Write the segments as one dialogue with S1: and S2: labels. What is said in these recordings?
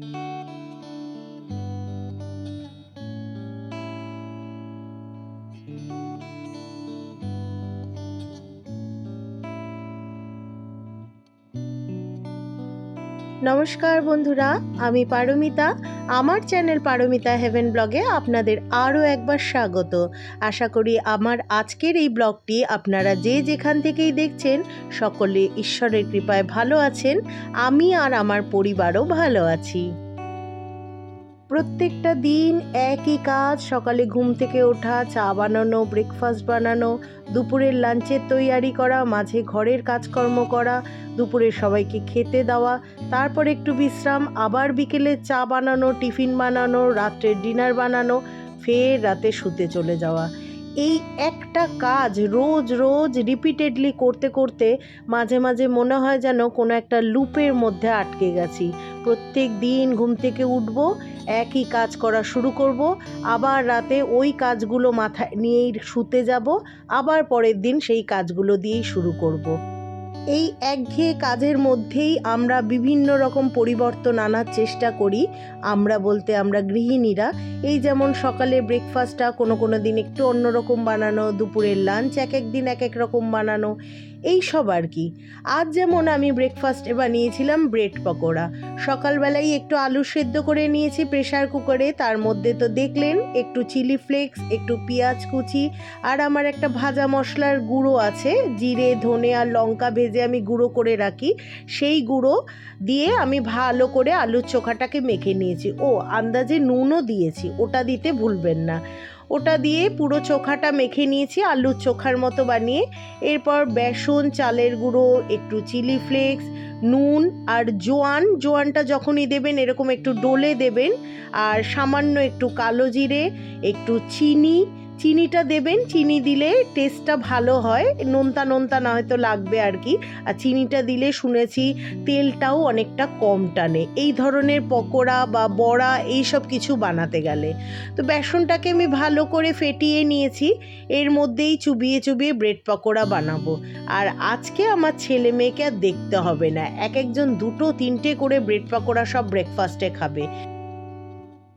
S1: thank you নমস্কার বন্ধুরা, আমি পারমিতা। আমার চ্যানেল পারমিতা হেভেন ব্লগে আপনাদের আরও একবার স্বাগত। আশা করি আমার আজকের এই ব্লগটি আপনারা যে যেখান থেকেই দেখছেন, সকলে ঈশ্বরের কৃপায় ভালো আছেন। আমি আর আমার পরিবারও ভালো আছি। প্রত্যেকটা দিন একই কাজ, সকালে ঘুম থেকে ওঠা, চা বানানো ব্রেকফাস্ট বানানো, দুপুরের লাঞ্চের তৈয়ারি করা, মাঝে ঘরের কাজকর্ম করা দুপুরে সবাইকে খেতে দেওয়া, তারপর একটু বিশ্রাম, আবার বিকেলে চা বানানো, টিফিন বানানো, রাত্রের ডিনার বানানো, ফের রাতে শুতে চলে যাওয়া। এই একটা কাজ রোজ রোজ রিপিটেডলি করতে করতে মাঝে মাঝে মনে হয় যেন কোনো একটা লুপের মধ্যে আটকে গেছি প্রত্যেক দিন ঘুম থেকে উঠবো, একই কাজ করা শুরু করব, আবার রাতে ওই কাজগুলো মাথায় নিয়েই শুতে যাব, আবার পরের দিন সেই কাজগুলো দিয়েই শুরু করব। এই একঘেয়ে কাজের মধ্যেই আমরা বিভিন্ন রকম পরিবর্তন আনার চেষ্টা করি আমরা বলতে আমরা গৃহিণীরা। এই যেমন সকালে ব্রেকফাস্টটা কোনো কোনো দিন একটু অন্যরকম বানানো, দুপুরের লাঞ্চ এক এক দিন এক এক রকম বানানো, এই সব আর কি। আজ যেমন আমি ব্রেকফাস্টে বানিয়েছিলাম ব্রেড পকোড়া। সকালবেলায় একটু আলু সেদ্ধ করে নিয়েছি প্রেশার কুকারে তার মধ্যে তো দেখলেন একটু চিলি ফ্লেক্স একটু পেঁয়াজ কুচি আর আমার একটা ভাজা মশলার গুঁড়ো আছে, জিরে, ধনে আর লঙ্কা ভেজে আমি গুঁড়ো করে রাখি। সেই গুঁড়ো দিয়ে আমি ভালো করে আলুর চোখাটাকে মেখে নিয়েছি। ও আন্দাজে নুনও দিয়েছি, ওটা দিতে ভুলবেন না। ওটা দিয়ে পুরো চোখাটা মেখে নিয়েছি, আলুর চোখার মতো বানিয়ে। এরপর বেসন, চালের গুঁড়ো, একটু চিলি ফ্লেক্স, নুন আর জোয়ান। জোয়ানটা যখনই দেবেন এরকম একটু ডোলে দেবেন। আর সামান্য একটু কালো জিরে, একটু চিনি চিনিটা দেবেন, চিনি দিলে টেস্টটা ভালো হয়, নোনতা নোনতা না হয়তো লাগবে আর কি। আর চিনিটা দিলে শুনেছি তেলটাও অনেকটা কম টানে। এই ধরনের পকোড়া বা বড়া এই সব কিছু বানাতে গেলে। তো বেসনটাকে আমি ভালো করে ফেটিয়ে নিয়েছি, এর মধ্যেই চুবিয়ে চুবিয়ে ব্রেড পকোড়া বানাবো। আর আজকে আমার ছেলে মেয়েকে আর দেখতে হবে না, এক একজন দুটো তিনটে করে ব্রেড পকোড়া সব ব্রেকফাস্টে খাবে।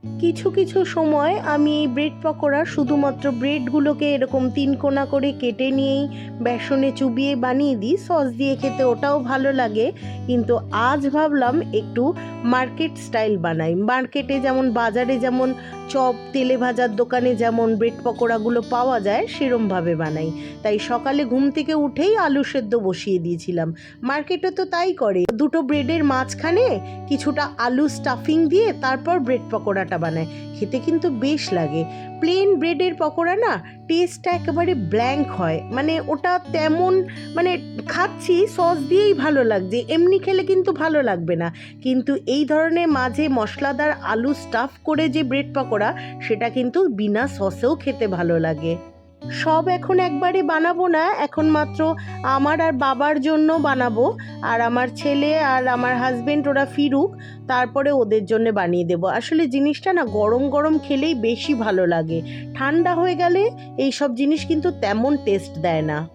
S1: কিছু কিছু সময় আমি এই ব্রেড পকোড়া শুধুমাত্র ব্রেডগুলোকে এরকম তিন কোনা করে কেটে নিয়েই বেসনে চুবিয়ে বানিয়ে দিই, সস দিয়ে খেতে ওটাও ভালো লাগে। কিন্তু আজ ভাবলাম একটু মার্কেট স্টাইল বানাই। মার্কেটে যেমন, বাজারে যেমন চপ, তেলে ভাজার দোকানে যেমন ব্রেড পকোড়াগুলো পাওয়া যায়, সেরমভাবে বানাই। তাই সকালে ঘুম থেকে উঠেই আলু সেদ্ধ বসিয়ে দিয়েছিলাম। মার্কেটে তো তাই করে। দুটো ব্রেডের মাঝখানে কিছুটা আলু স্টাফিং দিয়ে তারপর ব্রেড পকোড়াটা বানায় খেতে কিন্তু বেশ লাগে। প্লেন ব্রেডের পকোড়া না টেস্টটা একেবারে ব্ল্যাঙ্ক হয়। মানে ওটা তেমন মানে খাচ্ছি সস দিয়েই ভালো লাগছে। এমনি খেলে কিন্তু ভালো লাগবে না। কিন্তু এই ধরনের মাঝে মশলাদার আলু স্টাফ করে যে ব্রেড পকোড়া, সেটা কিন্তু বিনা সসেও খেতে ভালো লাগে। সব এখন একবারে বানাবো না, এখন মাত্র আমার আর বাবার জন্য বানাবো। আর আমার ছেলে আর আমার হাজবেন্ড ওরা ফিরুক, তারপরে ওদের জন্য বানিয়ে দেবো। আসলে জিনিসটা না গরম গরম খেলেই বেশি ভালো লাগে। ঠান্ডা হয়ে গেলে এই সব জিনিস কিন্তু তেমন টেস্ট দেয় না।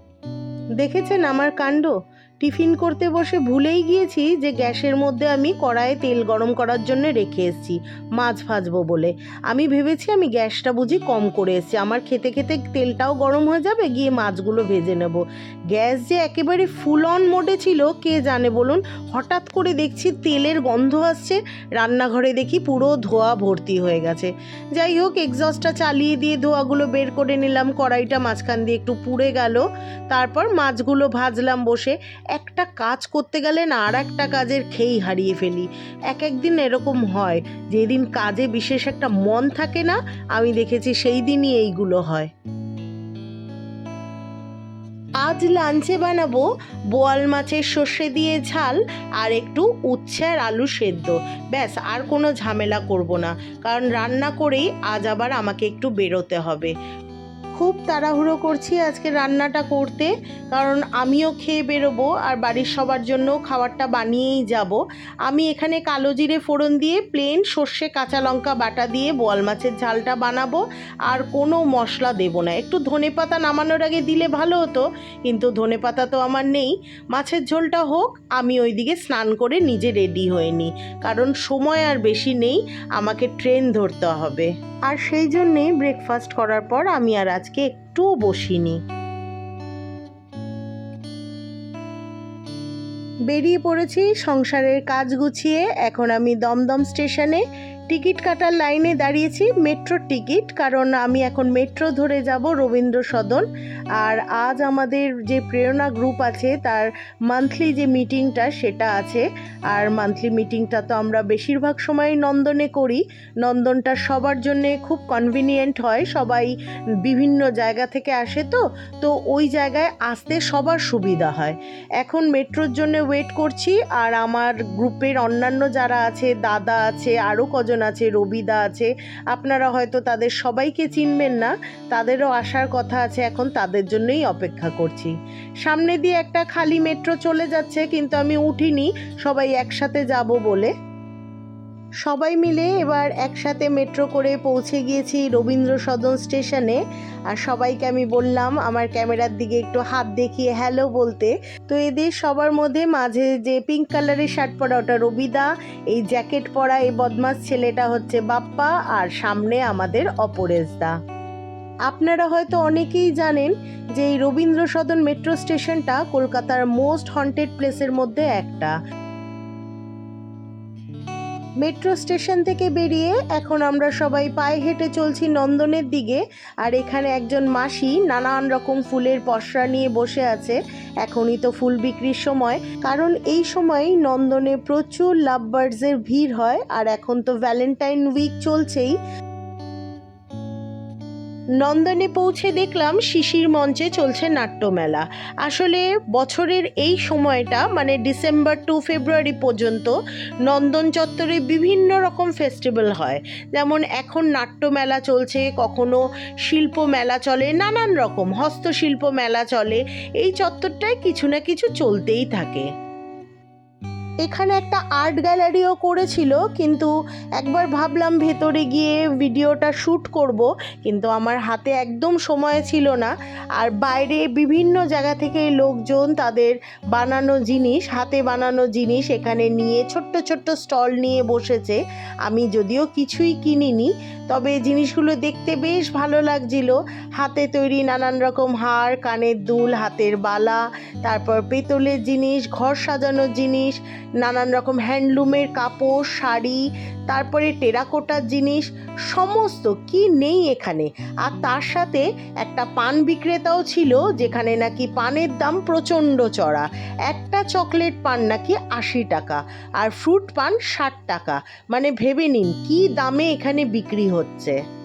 S1: দেখেছেন আমার কাণ্ড? টিফিন করতে বসে ভুলেই গিয়েছি যে গ্যাসের মধ্যে আমি কড়াইয়ে তেল গরম করার জন্য রেখে এসেছি, মাছ ভাজবো বলে। আমি ভেবেছি আমি গ্যাসটা বুঝি কম করে এসেছি। আমার খেতে খেতে তেলটাও গরম হয়ে যাবে, গিয়ে মাছগুলো ভেজে নেব। গ্যাস যে একেবারে ফুল অন মোডে ছিল, কে জানে বলুন? হঠাৎ করে দেখছি তেলের গন্ধ আসছে, রান্নাঘরে দেখি পুরো ধোয়া ভর্তি হয়ে গেছে। যাই হোক এক্সস্টটা চালিয়ে দিয়ে ধোয়াগুলো বের করে নিলাম, কড়াইটা মাঝখান দিয়ে একটু পুড়ে গেল। তারপর মাছগুলো ভাজলাম বসে। একটা কাজ করতে গেলে না আর একটা কাজের খেই হারিয়ে ফেলি। এক একদিন এরকম হয়, যেদিন কাজে বিশেষ একটা মন থাকে না, আমি দেখেছি সেই দিনই এইগুলো হয়। আজ লাঞ্চে বানাবো বোয়াল মাছের সর্ষে দিয়ে ঝাল আর একটু উচ্ছে আর আলু সেদ্ধ। ব্যাস, আর কোনো ঝামেলা করব না, কারণ রান্না করেই আজ আবার আমাকে একটু বেরোতে হবে। খুব তাড়াহুড়ো করছি আজকে রান্নাটা করতে, কারণ আমিও খেয়ে বেরোবো আর বাড়ির সবার জন্য খাবারটা বানিয়েই যাব। আমি এখানে কালো জিরে ফোড়ন দিয়ে প্লেন সর্ষে কাঁচা লঙ্কা বাটা দিয়ে বোয়াল মাছের ঝালটা বানাবো, আর কোনো মশলা দেবো না। একটু ধনেপাতা নামানোর আগে দিলে ভালো হতো, কিন্তু ধনেপাতা তো আমার নেই। মাছের ঝোলটা হোক, আমি ওইদিকে স্নান করে নিজে রেডি হয়ে নিই, কারণ সময় আর বেশি নেই, আমাকে ট্রেন ধরতে হবে। আর সেই জন্যেই ব্রেকফাস্ট করার পর আমি আর আজকে একটুও বসিনি। বেরিয়ে পড়েছি সংসারের কাজ গুছিয়ে এখন আমি দমদম স্টেশনে টিকিট কাটার লাইনে দাঁড়িয়েছি, মেট্রোর টিকিট, কারণ আমি এখন মেট্রো ধরে যাব রবীন্দ্র সদন। আর আজ আমাদের যে প্রেরণা গ্রুপ আছে, তার মান্থলি যে মিটিংটা সেটা আছে। আর মান্থলি মিটিংটা তো আমরা বেশিরভাগ সময় নন্দনে করি। নন্দনটা সবার জন্যে খুব কনভিনিয়েন্ট হয়, সবাই বিভিন্ন জায়গা থেকে আসে তো তো ওই জায়গায় আসতে সবার সুবিধা হয়। এখন মেট্রোর জন্য ওয়েট করছি, আর আমার গ্রুপের অন্যান্য যারা আছে, দাদা আছে আরও কজন আছে, রবিদা আছে, আপনারা হয়তো তাদের সবাইকে চিনবেন না, তাদেরও আসার কথা আছে, এখন তাদের জন্যই অপেক্ষা করছি। সামনে দিয়ে একটা খালি মেট্রো চলে যাচ্ছে, কিন্তু আমি উঠিনি, সবাই একসাথে যাব বলে। সবাই মিলে এবার একসাথে মেট্রো করে পৌঁছে গিয়েছি রবীন্দ্র সদন স্টেশনে। আর সবাইকে আমি বললাম, আমার ক্যামেরার দিকে একটু হাত দেখিয়ে হ্যালো বলতে। তো এদের সবার মধ্যে মাঝে যে পিঙ্ক কালারের শার্ট পরা ওটা রবিদা, এই জ্যাকেট পরা এই বদমাস ছেলেটা হচ্ছে বাপ্পা, আর সামনে আমাদের অপরেশদা আপনারা হয়তো অনেকেই জানেন যে এই রবীন্দ্র সদন মেট্রো স্টেশনটা কলকাতার মোস্ট হন্টেড প্লেসের মধ্যে একটা। মেট্রো স্টেশন থেকে বেরিয়ে এখন আমরা সবাই পায়ে হেঁটে চলছি নন্দনের দিকে। আর এখানে একজন মাসি নানান রকম ফুলের পসরা নিয়ে বসে আছে। এখনই তো ফুল বিক্রির সময়। কারণ এই সময় নন্দনে প্রচুর লাভ বার্ডসের ভিড় হয়। আর এখন তো ভ্যালেন্টাইন উইক চলছেই। নন্দনে পৌঁছে দেখলাম শিশির মঞ্চে চলছে নাট্যমেলা। আসলে বছরের এই সময়টা মানে ডিসেম্বর টু ফেব্রুয়ারি পর্যন্ত নন্দন চত্বরে বিভিন্ন রকম ফেস্টিভ্যাল হয়। যেমন এখন নাট্যমেলা চলছে, কখনো শিল্প মেলা চলে, নানান রকম হস্তশিল্প মেলা চলে। এই চত্বরটায় কিছু না কিছু চলতেই থাকে। এখানে একটা আর্ট গ্যালারিও করেছিল, কিন্তু একবার ভাবলাম ভেতরে গিয়ে ভিডিওটা শ্যুট করব, কিন্তু আমার হাতে একদম সময় ছিল না। আর বাইরে বিভিন্ন জায়গা থেকে লোকজন তাদের বানানো জিনিস, হাতে বানানো জিনিস এখানে নিয়ে ছোট্ট ছোট্ট স্টল নিয়ে বসেছে। আমি যদিও কিছুই কিনিনি, তবে জিনিসগুলো দেখতে বেশ ভালো লাগছিল। হাতে তৈরি নানান রকম হার, কানের দুল, হাতের বালা, তারপর পেতলের জিনিস, ঘর সাজানোর জিনিস নানান রকম হ্যান্ডলুমের কাপড়, শাড়ি, তারপরে টেরাকোটার জিনিস, সমস্ত কি নেই এখানে। আর তার সাথে একটা পান বিক্রেতাও ছিল, যেখানে নাকি পানের দাম প্রচণ্ড চড়া। একটা চকলেট পান নাকি আশি টাকা, আর ফ্রুট পান ষাট টাকা। মানে ভেবে নিন, কি দামে এখানে বিক্রি হচ্ছে?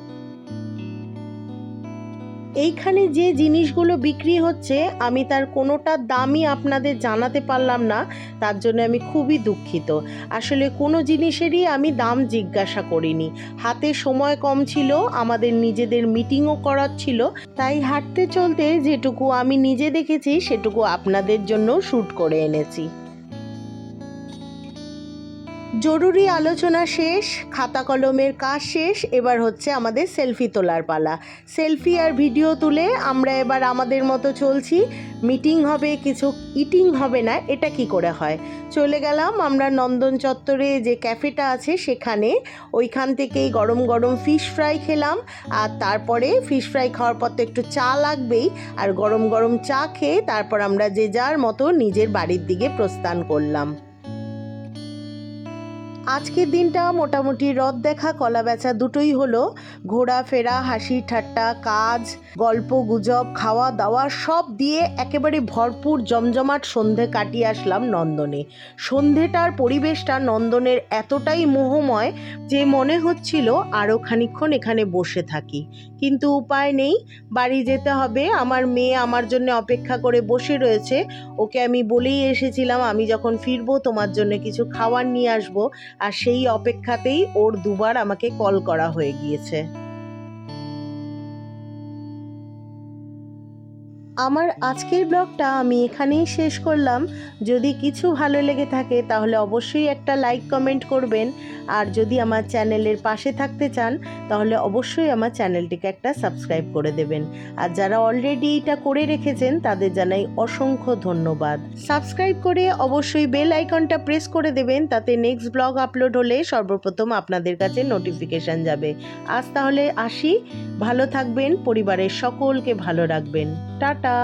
S1: এইখানে যে জিনিসগুলো বিক্রি হচ্ছে, আমি তার কোনোটার দামই আপনাদের জানাতে পারলাম না, তার জন্য আমি খুবই দুঃখিত। আসলে কোনো জিনিসেরই আমি দাম জিজ্ঞাসা করিনি। হাতে সময় কম ছিল, আমাদের নিজেদের মিটিংও করার ছিল। তাই হাঁটতে চলতে যেটুকু আমি নিজে দেখেছি, সেটুকু আপনাদের জন্য শ্যুট করে এনেছি। জরুরি আলোচনা শেষ, খাতা কলমের কাজ শেষ, এবার হচ্ছে আমাদের সেলফি তোলার পালা। সেলফি আর ভিডিও তুলে আমরা এবার আমাদের মতো চলছি। মিটিং হবে, কিছু ইটিং হবে না, এটা কি করে হয়? চলে গেলাম আমরা নন্দন চত্বরে যে ক্যাফেটা আছে সেখানে। ওইখান থেকেই গরম গরম ফিশ ফ্রাই খেলাম। আর তারপরে ফিশ ফ্রাই খাওয়ার পর তো একটু চা লাগবেই। আর গরম গরম চা খেয়ে তারপর আমরা যে যার মতো নিজের বাড়ির দিকে প্রস্থান করলাম। আজকের দিনটা মোটামুটি রথ দেখা, কলা বেচা দুটোই হলো। ঘোরাফেরা হাসি, ঠাট্টা, কাজ, গল্প, গুজব, খাওয়া দাওয়া সব দিয়ে একেবারে ভরপুর জমজমাট সন্ধে কাটিয়ে আসলাম নন্দনে। সন্ধেটার পরিবেশটা নন্দনের এতটাই মোহময় যে মনে হচ্ছিল আরও খানিক্ষণ এখানে বসে থাকি। কিন্তু উপায় নেই, বাড়ি যেতে হবে। আমার মেয়ে আমার জন্য অপেক্ষা করে বসে রয়েছে। ওকে আমি বলেই এসেছিলাম, আমি যখন ফিরবো তোমার জন্য কিছু খাবার নিয়ে আসব। আর সেই অপেক্ষাতেই ওর দুবার আমাকে কল করা হয়ে গিয়েছে। আমার আজকের ব্লগটা আমি এখানেই শেষ করলাম। যদি কিছু ভালো লেগে থাকে তাহলে অবশ্যই একটা লাইক, কমেন্ট করবেন। আর যদি আমার চ্যানেলের পাশে থাকতে চান তাহলে অবশ্যই আমার চ্যানেলটিকে একটা সাবস্ক্রাইব করে দেবেন। আর যারা অলরেডি এটা করে রেখেছেন তাদের জানাই অসংখ্য ধন্যবাদ। সাবস্ক্রাইব করে অবশ্যই বেল আইকনটা প্রেস করে দেবেন তাতে নেক্সট ব্লগ আপলোড হলে সর্বপ্রথম আপনাদের কাছে নোটিফিকেশান যাবে। আজ তাহলে আসি। ভালো থাকবেন, পরিবারের সকলকে ভালো রাখবেন। টাটা। டாட்டா